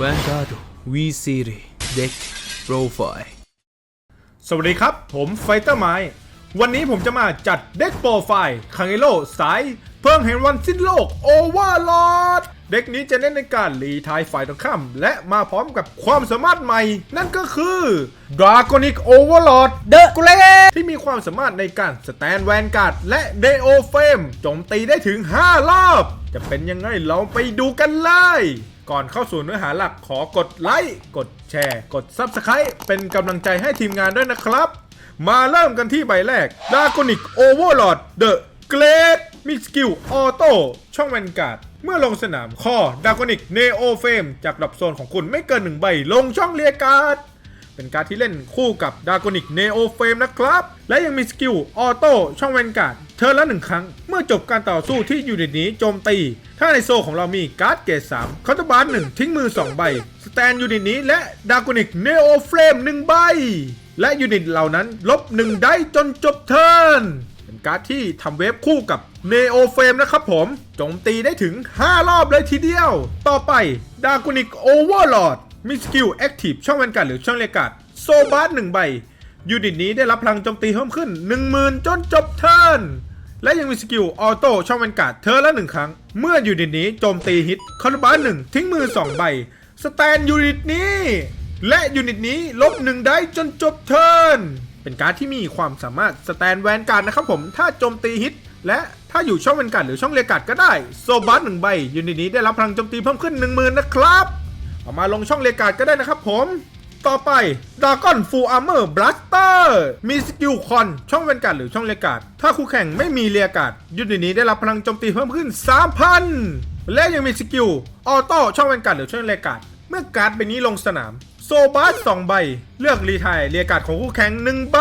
Vanguard V Series Deck Profile สวัสดีครับ ผมไฟเตอร์ไมวันนี้ผมจะมาจัดเด็กโปรไฟล์คังเอโลสาย เพิ่งเห็นวันสิ้นโลกโอเวอร์ลอดเด็กนี้จะเน้นในการรีทายฝ่ายตรงข้ามและมาพร้อมกับความสามารถใหม่ นั่นก็คือ Draconic Overlord The Great ที่มีความสามารถในการสแตนแวนการ์ดและเดโอเฟมโจมตีได้ถึง 5 รอบ จะเป็นยังไงเราไปดูกันเลย ก่อนเข้าสู่เนื้อหาหลักขอกดไลค์ กดแชร์ กด Subscribe เป็นกำลังใจให้ทีมงานด้วยนะครับ มาเริ่มกันที่ใบแรก d a g o n i c Overlord The Great มีสกิลออโต้ช่องแวนการ์ดเมื่อลงสนามข้อ d a g o n i c Neo Fame จากดับโซนของคุณไม่เกินหนึ่งใบ ลงช่องเรียกการ์ด เป็นการดที่เล่นคู่กับดากอนิกเนโอเฟมนะครับ และยังมีสกิลออโต้ช่องแวนการ์ดเทิร์นละหนึ่งครั้ง เมื่อจบการต่อสู้ที่ยูนิตนี้โจมตี ถ้าในโซของเรามีการ์ดเกรด3คาร์ตบาร์หนึ่งทิ้งมือ 2 ใบ สแตนยูนิตนี้และดากอนิกเนโอเฟมหนึ่งใบ และยูนิตเหล่านั้นลบ1ได้จนจบเทิร์นเป็นการ์ดที่ทำเวฟคู่กับเนโอเฟมนะครับผม โจมตีได้ถึง 5 รอบเลยทีเดียว ต่อไปดากอนิกโอเวอร์ลอด มีสกิลแอคทีฟช่องแวนการ์ดหรือช่องเลกาดโซบาร์หนึ่งใบ ยูนิตนี้ได้รับพลังโจมตีเพิ่มขึ้น 10,000 จนจบเทิร์นและยังมีสกิลออโต้ช่องแวนการ์ดเทิร์นละหนึ่งครั้ง เมื่อยูนิตนี้โจมตีฮิตคาร์บาร์หนึ่งทิ้งมือ 2 ใบ สแตนยูนิตนี้ และยูนิตนี้ลบหนึ่งได้จนจบเทิร์นเป็นการ์ดที่มีความสามารถสแตนแวนการ์ดนะครับผมถ้าโจมตีฮิตและถ้าอยู่ช่องแวนการ์ดหรือช่องเลกาดก็ได้ โซบัสหนึ่งใบยูนิตนี้ได้รับพลังโจมตีเพิ่มขึ้น 10,000 นะครับ เอามาลงช่องเลกาดก็ได้นะครับผมต่อไปดากอนฟูลอาร์เมอร์บลัสเตอร์มีสกิลคอนช่องแวนการ์ดหรือช่องเลกาดถ้าคู่แข่งไม่มีเรียกาดยูนิตนี้ได้รับพลังโจมตีเพิ่มขึ้น 3,000 และยังมีสกิลออโต้ช่องแวนการ์ดหรือช่องเลกาดเมื่อการ์ดใบนี้ลงสนาม โซบาสสองใบ เลือกรีไทายเรียกาดของคู่แข่ง 1 ใบ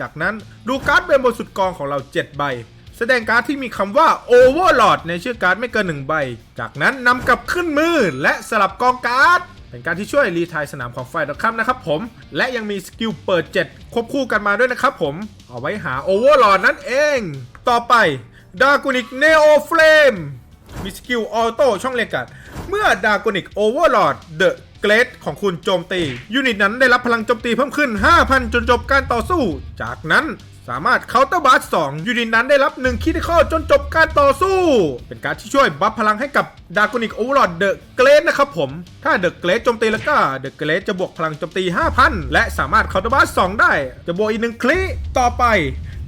จากนั้นดูการ์ดเป็นบนสุดกองของเรา 7 ใบ แสดงการ์ดที่มีคำว่า Overlord ในชื่อการ์ดไม่เกิน 1 ใบ จากนั้นนำกลับขึ้นมือและสลับกองการ์ด เป็นการที่ช่วยรีทายสนามของฝ่ายตรงข้ามนะครับผม และยังมีสกิลเปิด 7 ควบคู่กันมาด้วยนะครับผม เอาไว้หา Overlord นั่นเอง ต่อไป d a g o n i c Neo Flame มีสกิลออโต้ช่องเลกัด เมื่อดากอนิกโอเวอร์ลอดเดอะเกรดของคุณโจมตี ยูนิตนั้นได้รับพลังโจมตีเพิ่มขึ้น 5,000 จนจบการต่อสู้ จากนั้น สามารถเคาน์เตอร์บาร์สยูนิตนั้นได้รับ1คิดข้อจนจบการต่อสู้ เป็นการที่ช่วยบัฟพลังให้กับดากอนิกโอเวอร์ลอดเดอะเกรดนะครับผม ถ้าเดอะเกรดโจมตีแล้วก็เดอะเกรดจะบวกพลังโจมตี 5,000 และสามารถเคาน์เตอร์บาร์สได้ จะบวกอีกหนึ่งคลิต่อไป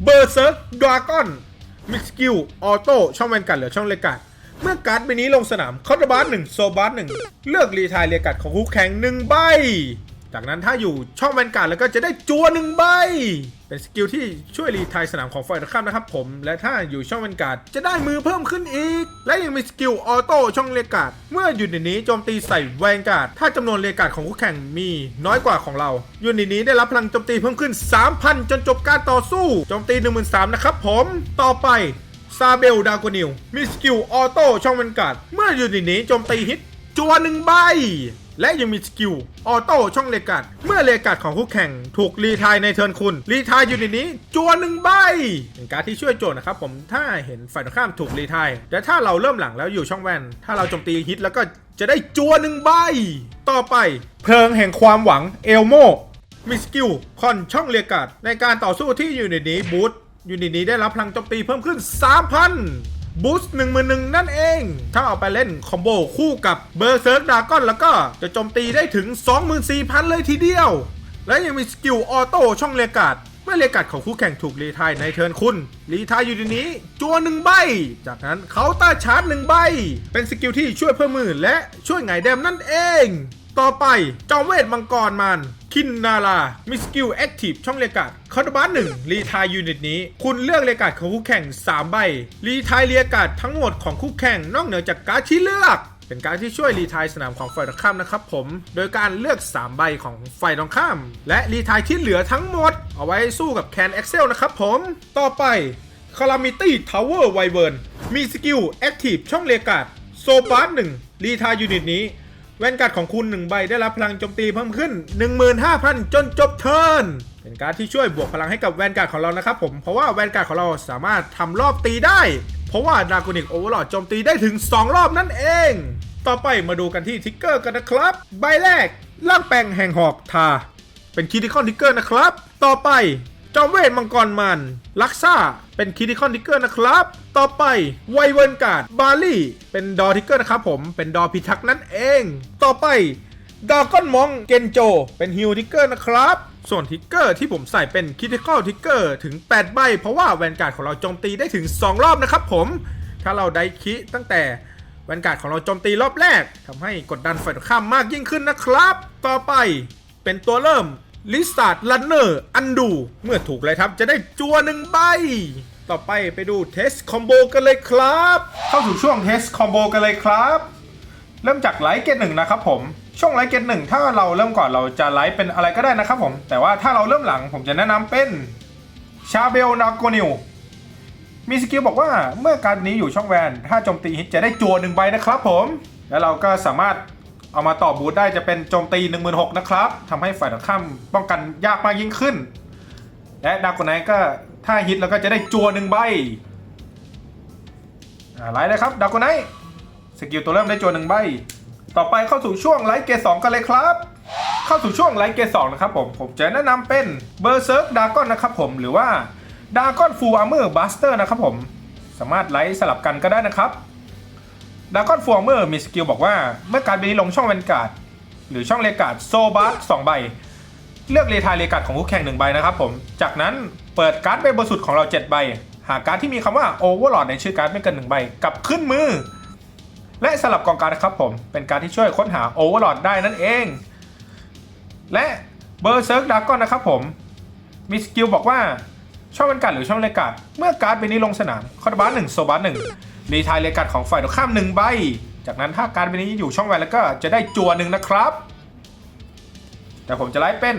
เบอร์เซิร์กดราก้อนมิกสกิลออโต้ช่องแวนการ์ดหรือช่องเลกาดเมื่อการ์ดใบนี้ลงสนามเคอร์บาร์หนึ่งโซบาร์หนึ่งเลือกรีทายเรียกัดของคู่แข่งหนึ่งใบ จากนั้นถ้าอยู่ช่องแวนการ์ดแล้วก็จะได้จัวหนึ่งใบ เป็นสกิลที่ช่วยรีทายสนามของฝ่ายตรงข้ามนะครับผม และถ้าอยู่ช่องแวนการ์ดจะได้มือเพิ่มขึ้นอีก และยังมีสกิลออโต้ช่องเรียกัดเมื่ออยูนิตนี้โจมตีใส่แวนการ์ดถ้าจำนวนเรียกัดของคู่แข่งมีน้อยกว่าของเรายูนิตนี้ได้รับพลังโจมตีเพิ่มขึ้น 3,000 จนจบการต่อสู้โจมตี 13,000นะครับผม ต่อไปซาเบลดากนิวมีสกิลออโต้ช่องแวนการ์ดเมื่อยูนิตนี้โจมตีฮิตจัวหนึ่งใบ และยังมีสกิลออโต้ช่องเลกัด เมื่อเลกัดของคู่แข่งถูกรีไทายในเทิร์นคุณ รีไทายยูนิตนี้จัวหนึ่งใบเป็นการที่ช่วยโจทย์นะครับผมถ้าเห็นฝ่ายตรงข้ามถูกรีไทายแต่ถ้าเราเริ่มหลังแล้วอยู่ช่องแวนถ้าเราโจมตีฮิตแล้วก็จะได้จัวหนึ่งใบ ต่อไป เพลิงแห่งความหวังเอลโมมีสกิลคอนช่องเรียกาดในการต่อสู้ที่ยูนิตนี้บูทยูนิตนี้ได้รับพลังโจมตีเพิ่มขึ้น 3,000 บูสต์1 1 0 0 0นั่นเอง ถ้าเอาไปเล่นคอมโบคู่กับเบอร์เซิร์กดากอนแล้วก็จะโจมตีได้ถึง 24,000 เลยทีเดียว และยังมีสกิลออโต้ช่องเรียกาดเมื่อเรียกาดของคู่แข่งถูกรีทายในเทิร์นคุณรีทายอยู่ในนี้จัวหนึ่งใบ จากนั้นเขาน์เตาชาร์จหนึ่งใบ เป็นสกิลที่ช่วยเพิ่มมือและช่วยไงแดมนั่นเอง ต่อไปจอมเวทมังกรมัน คินนารามีสกิลแอคทีฟช่องเรียกาดคาร์บานหนึ่งรีทายยูนิตนี้ คุณเลือกเรียกาดของคู่แข่ง 3 ใบ รีทายเรียกาดทั้งหมดของคู่แข่งนอกเหนือจากการดที่เลือก เป็นการที่ช่วยรีทายสนามของฝ่ายตรงข้ามนะครับผม โดยการเลือก 3 ใบของฝ่ายตรงข้าม และรีทายที่เหลือทั้งหมด เอาไว้สู้กับแคนเอ็กเซลนะครับผม ต่อไป Calamity Tower w y v e r n มีสกิลแอคทีฟช่องเรียกาดโซบาร์หนึ่งรีทายยูนิตนี้ แว่นการ์ดของคุณ 1 ใบได้รับพลังโจมตีเพิ่มขึ้น 15,000 จนจบเทิร์นเป็นการดที่ช่วยบวกพลังให้กับแว่นการ์ดของเรานะครับผมเพราะว่าแว่นการ์ดของเราสามารถทำรอบตีได้ เพราะว่าดากนิกโอเวอร์ลอดโจมตีได้ถึง 2 รอบนั่นเอง ต่อไปมาดูกันที่ทิกเกอร์กันนะครับ ใบแรกล่างแปลงแห่งหอกทา เป็นคิดิคอนทิกเกอร์นะครับ ต่อไป จอมเวทมังกรมัน ลักซ่า เป็นคิดิคอนทิกเกอร์นะครับ ต่อไปไวเวิร์นการ์ดบาลี่ เป็นดอทิกเกอร์นะครับผม เป็นดอพิทักษ์นั่นเอง ต่อไปดากอนมองเกนโจ เป็นฮิลทิกเกอร์นะครับ ส่วนทิกเกอร์ที่ผมใส่เป็นคิดิคอลทิกเกอร์ถึง 8 ใบ เพราะว่าแวนการ์ดของเราโจมตีได้ถึง 2 รอบนะครับผม ถ้าเราได้คิตั้งแต่แวนการ์ดของเราโจมตีรอบแรกทำให้กดดันฝ่ายตรงข้ามมากยิ่งขึ้นนะครับ ต่อไปเป็นตัวเริ่ม ลิซาร์ดลันเนอร์อันดูเมื่อถูกเลยครับจะได้จัวหนึ่งใบ ต่อไปไปดูเทสคอมโบกันเลยครับ เข้าสู่ช่วงเทสคอมโบกันเลยครับ เริ่มจากไลท์เกตหนึ่งนะครับผม ช่วงไลท์เกตหนึ่งถ้าเราเริ่มก่อนเราจะไลท์เป็นอะไรก็ได้นะครับผม แต่ว่าถ้าเราเริ่มหลังผมจะแนะนำเป็นชาเบลนาโกนิวมีสกิลบอกว่าเมื่อการนี้อยู่ช่องแวน ถ้าโจมตีฮิตจะได้จัวหนึ่งใบนะครับผม แล้วเราก็สามารถ เอามาต่อบูทได้จะเป็นโจมตี 1 6 0 0 0นะครับทำให้ฝ่ายตรงข้ามป้องกันยากมากยิ่งขึ้น และดาวกไนก็ถ้าฮิตเราก็จะได้จัวหนึ่งใบไลท์เลยครับดาวกไนสกิลตัวเริ่มได้โจนหนึ่งใบ ต่อไปเข้าสู่ช่วงไลท์เกสองกันเลยครับ เข้าสู่ช่วงไลท์เกสองนะครับผม ผมจะแนะนำเป็นเบอร์เซิร์กดากอนนะครับผมหรือว่าดากอนฟูลอาร์เมอร์บัสเตอร์นะครับผม สามารถไลท์สลับกันก็ได้นะครับ ดากอนฟูลอาร์เมอร์มีสกิลบอกว่า เมื่อการดนี้ลงช่องเวนการ์ดหรือช่องเลกาดโซบัสสองใบ เลือกเรทายเลกาดของคู่แข่งหนึ่งใบนะครับผม จากนั้นเปิดการ์ดใบบนสุดของเรา 7 ใบ หาการ์ดที่มีคำว่าโอเวอร์ลอดในชื่อการ์ดไม่เกินหนึ่งใบกับขึ้นมือ และสลับกองการ์ดครับผม เป็นการที่ช่วยค้นหาโอเวอร์ลอดได้นั่นเอง และเบอร์เซิร์กดากอนนะครับผมมีสกิลบอกว่าช่องบรรกัดหรือช่องเลกัดเมื่อการ์ดใบนี้ลงสนามคอร์บัสหนึ่งโซบัสหนึ่ง รีทายเลกัดของฝ่ายตรงข้ามหนึ่งใบ จากนั้นถ้าการ์ดใบนี้อยู่ช่องแวนแล้วก็จะได้จัวหนึ่งนะครับ แต่ผมจะไล่เป็น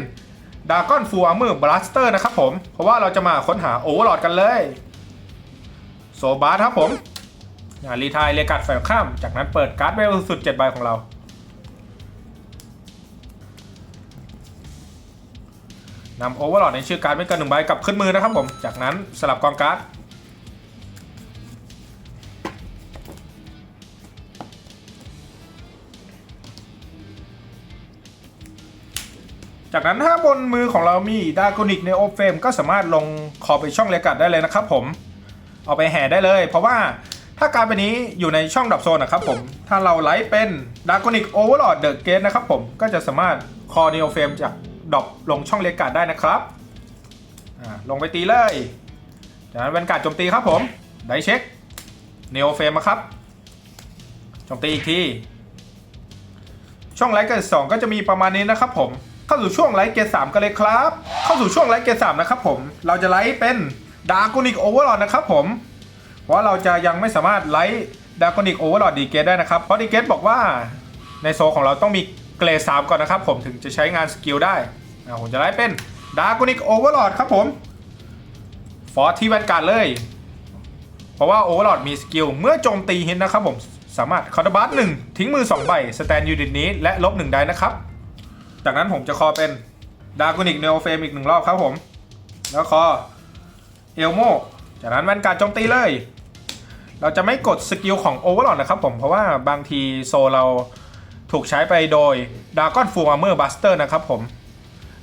ดากอนฟูอาร์เมอร์บลัสเตอร์นะครับผม เพราะว่าเราจะมาค้นหาโอเวอร์ลอดกันเลยโซบัสครับผมรีทายเลกัดฝ่ายข้าม จากนั้นเปิดการ์ดเวลสุด7ใบของเรา นำโอเวอร์ลอดในชื่อการ์ดไม่เกินหนึ่งใบกลับขึ้นมือนะครับผม จากนั้นสลับกองการ์ด จากนั้นถ้าบนมือของเรามีดากอนิกในโอเฟมก็สามารถลงคอไปช่องเลกัดได้เลยนะครับผมเอาไปแห่ได้เลย เพราะว่าถ้าการไปนี้อยู่ในช่องดับโซนนะครับผมถ้าเราไลฟ์เป็นดากอนิกโอเวอร์ลอดเดอะเกตนะครับผมก็จะสามารถคอเนโอเฟมจากดรอปลงช่องเลกาดได้นะครับลงไปตีเลยจากนั้นเป็นการโจมตีครับผมได้เช็คเนโอเฟมมาครับโจมตีอีกทีช่องไลท์เกตสองก็จะมีประมาณนี้นะครับผม เข้าสู่ช่วงไลท์เกตสามกันเลยครับ เข้าสู่ช่วงไลท์เกตสามนะครับผม เราจะไลท์เป็นดาร์กอนิกโอเวอร์ลอดนะครับผมเพราะเราจะยังไม่สามารถไลท์ดาร์กอนิกโอเวอร์ลอดดีเกตได้นะครับ เพราะดีเกตบอกว่าในโซของเราต้องมีเกรดสามก่อนนะครับผมถึงจะใช้งานสกิลได้อ่าผมจะไลท์เป็นดาร์กอนิกโอเวอร์ลอดครับผม ฟอร์ที่แวนการ์ดเลย เพราะว่าโอเวอร์ลอดมีสกิลเมื่อโจมตีฮิตนะครับผมสามารถคอร์ดบัสหนึ่งทิ้งมือ 2 ใบ สแตนยูนิตนี้และลบ1ได้นะครับ จากนั้นผมจะคอเป็นดากอนิกเนโอเฟมอีกหนึ่งรอบครับผม แล้วคอเอลโมจากนั้นแวนการโจมตีเลย เราจะไม่กดสกิลของโอเวอร์ลอดนะครับผม เพราะว่าบางทีโซเราถูกใช้ไปโดยดากอนฟูอาร์เมอร์บัสเตอร์นะครับผม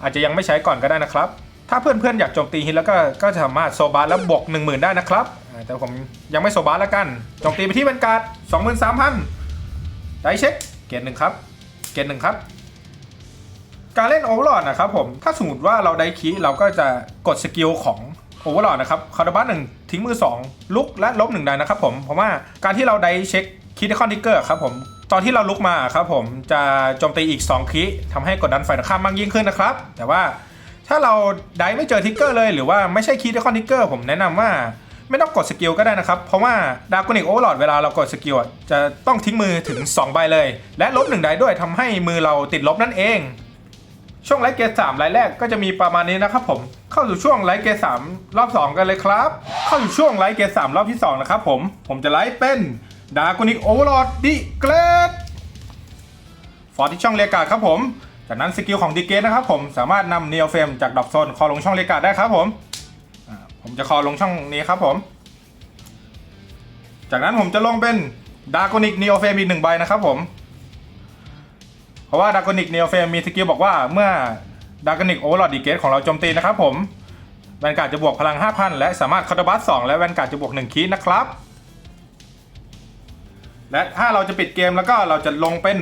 อาจจะยังไม่ใช้ก่อนก็ได้นะครับ ถ้าเพื่อนๆอยากโจมตีฮิตแล้วก็ก็สามารถโซบาร์แล้วบวก1 0,000 ได้นะครับ แต่ผมยังไม่โซบาร์แล้วกันโจมตีไปที่แวนการ์ด23,000ได้เช็คเกณฑ์หนึ่งครับ เกณฑ์หนึ่งครับ การเล่นโอเวอร์ลอดนะครับผม ถ้าสมมติว่าเราได้คีเราก็จะกดสกิลของโอเวอร์ลอดนะครับคาร์ดบัสหนึ่งทิ้งมือ 2 ลุกและลบหนึ่งได้นะครับผม เพราะว่าการที่เราได้เช็คคีย์คอนทิกเกอร์ครับผม ตอนที่เราลุกมาครับผมจะโจมตีอีก 2 คีย์ทำให้กดดันฝ่ายตรงข้ามมากยิ่งขึ้นนะครับ แต่ว่าถ้าเราได้ไม่เจอทิกเกอร์เลยหรือว่าไม่ใช่คีย์คอนทิกเกอร์ผมแนะนำว่าไม่ต้องกดสกิลก็ได้นะครับ เพราะว่าดาร์กอนิกโอเวอร์ลอดเวลาเรากดสกิลจะต้องทิ้งมือถึง 2 ใบเลย และลบ1ได้ด้วยทำให้มือเราติดลบนั่นเอง ช่วงไลท์เกตสามไลท์แรกก็จะมีประมาณนี้นะครับผมเข้าสู่ช่วงไลท์เกตสามรอบ 2 กันเลยครับ เข้าสู่ช่วงไลท์เกตสามรอบที่ 2 นะครับผมผมจะไลท์เป็นดาร์กอนิกโอเวอร์ลอดดิเกรดฟอร์ที่ช่องเรียกาดครับผม จากนั้นสกิลของดิเกตนะครับผมสามารถนำเนโอเฟมจากดอกโซนคอลงช่องเรียกาดได้ครับผมผมจะคอลงช่องนี้ครับผม จากนั้นผมจะลงเป็นดากอนิกนีโอเฟมอีกหนึ่งใบนะครับผม ราะว่าดากอนิกเนโอเฟมมีสกิลบอกว่าเมื่อดากอนิกโอเวอร์ลอดดีเกตของเราโจมตีนะครับผมแวนการ์ดจะบวกพลัง 5,000 และสามารถคาร์บัส2และแวนการ์ดจะบวก1คีนะครับ และถ้าเราจะปิดเกมแล้วก็เราจะลงเป็น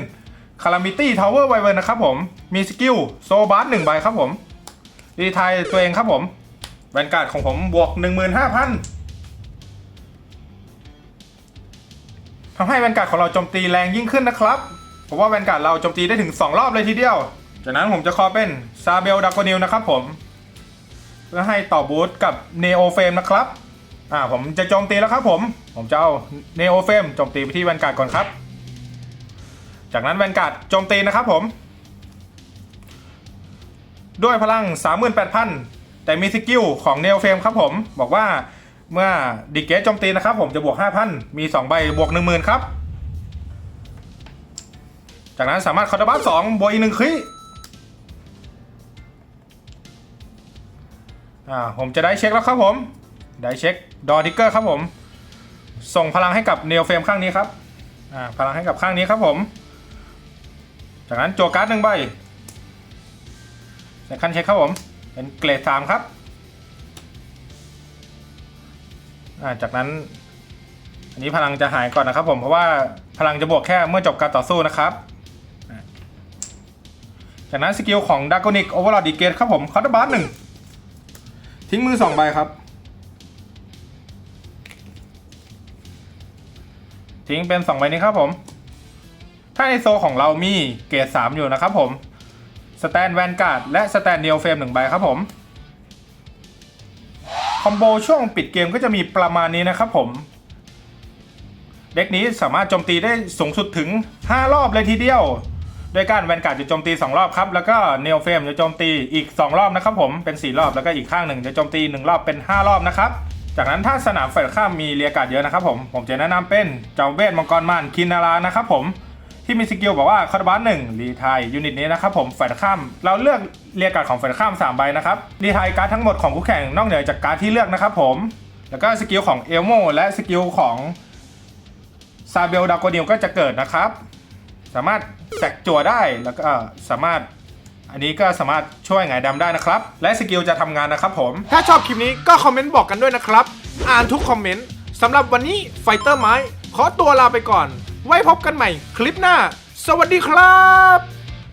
คารามิตี้ทาวเวอร์ไวเวอร์นะครับผมมีสกิลโซบัสหนึ่งใบครับผมดีไทายตัวเองครับผมแวนการ์ดของผมบวก 15,000ทำให้แวนการ์ดของเราโจมตีแรงยิ่งขึ้นนะครับ เพราะว่าแวนการ์ดเราโจมตีได้ถึง 2 รอบเลยทีเดียว จากนั้นผมจะคอเป็นซาเบลดากอนิลนะครับผม เพื่อให้ต่อบูทกับเนโอเฟมนะครับ อ่าผมจะโจมตีแล้วครับผม ผมจะเอาเนโอเฟมโจมตีไปที่แวนการ์ดก่อนครับ จากนั้นแวนการ์ดโจมตีนะครับผม ด้วยพลัง 38,000 แต่มีสกิลของเนโอเฟมครับผม บอกว่าเมื่อดิเกตโจมตีนะครับผมจะบวก 5,000 มี 2 ใบบวก 10,000 ครับ จากนั้นสามารถคอร์ดบัส2บวกอีกหนึ่งคลิอ่าผมจะได้เช็คแล้วครับผม ได้เช็คดอทิกเกอร์ครับผม ส่งพลังให้กับเนโอเฟมข้างนี้ครับอ่าพลังให้กับข้างนี้ครับผม จากนั้นโจการ์ดหนึ่งใบเซคันเช็คครับผม เป็นเกรดสามครับอ่าจากนั้นอันนี้พลังจะหายก่อนนะครับผมเพราะว่าพลังจะบวกแค่เมื่อจบการต่อสู้นะครับ จากนั้นสกิลของดากอนิกโอเวอร์ลอดดีเกตครับผมคอร์ดบัสหนึ่งทิ้งมือสองใบครับ ทิ้งเป็น2ใบนี้ครับผม ถ้าในโซของเรามีเกรด3อยู่นะครับผมสแตนแวนการ์ดและสแตนเดียวเฟรมหนึ่งใบครับผมคอมโบช่วงปิดเกมก็จะมีประมาณนี้นะครับผม เด็กนี้สามารถโจมตีได้สูงสุดถึง 5 รอบเลยทีเดียว โดยการแวนการ์ดจะโจมตี 2 รอบครับ แล้วก็เนลเฟมจะโจมตีอีก 2 รอบนะครับผมเป็น 4 รอบแล้วก็อีกข้างหนึ่งจะโจมตี 1 รอบเป็น 5 รอบนะครับจากนั้นถ้าสนามฝ่ายข้ามมีเรียกการ์ดเยอะนะครับผมผมจะแนะนำเป็นเจ้าเวทมังกรมานคินารานะครับผมที่มีสกิลบอกว่าคอร์บัสหนึ่งรีไทยยูนิตนี้นะครับผมฝ่ายข้าม เราเลือกเรียกการ์ดของฝ่ายข้าม 3 ใบนะครับรีไทยการ์ดทั้งหมดของคู่แข่งนอกเหนือจากการ์ดที่เลือกนะครับผมแล้วก็สกิลของเอลโมและสกิลของซาเบลดากโกนิลก็จะเกิดนะครับ สามารถแตกจั่วได้แล้วก็สามารถอันนี้ก็สามารถช่วยหงายดำได้นะครับ และสกิลจะทำงานนะครับผม ถ้าชอบคลิปนี้ก็คอมเมนต์บอกกันด้วยนะครับ อ่านทุกคอมเมนต์สำหรับวันนี้ไฟเตอร์ไม้ขอตัวลาไปก่อน ไว้พบกันใหม่คลิปหน้า สวัสดีครับ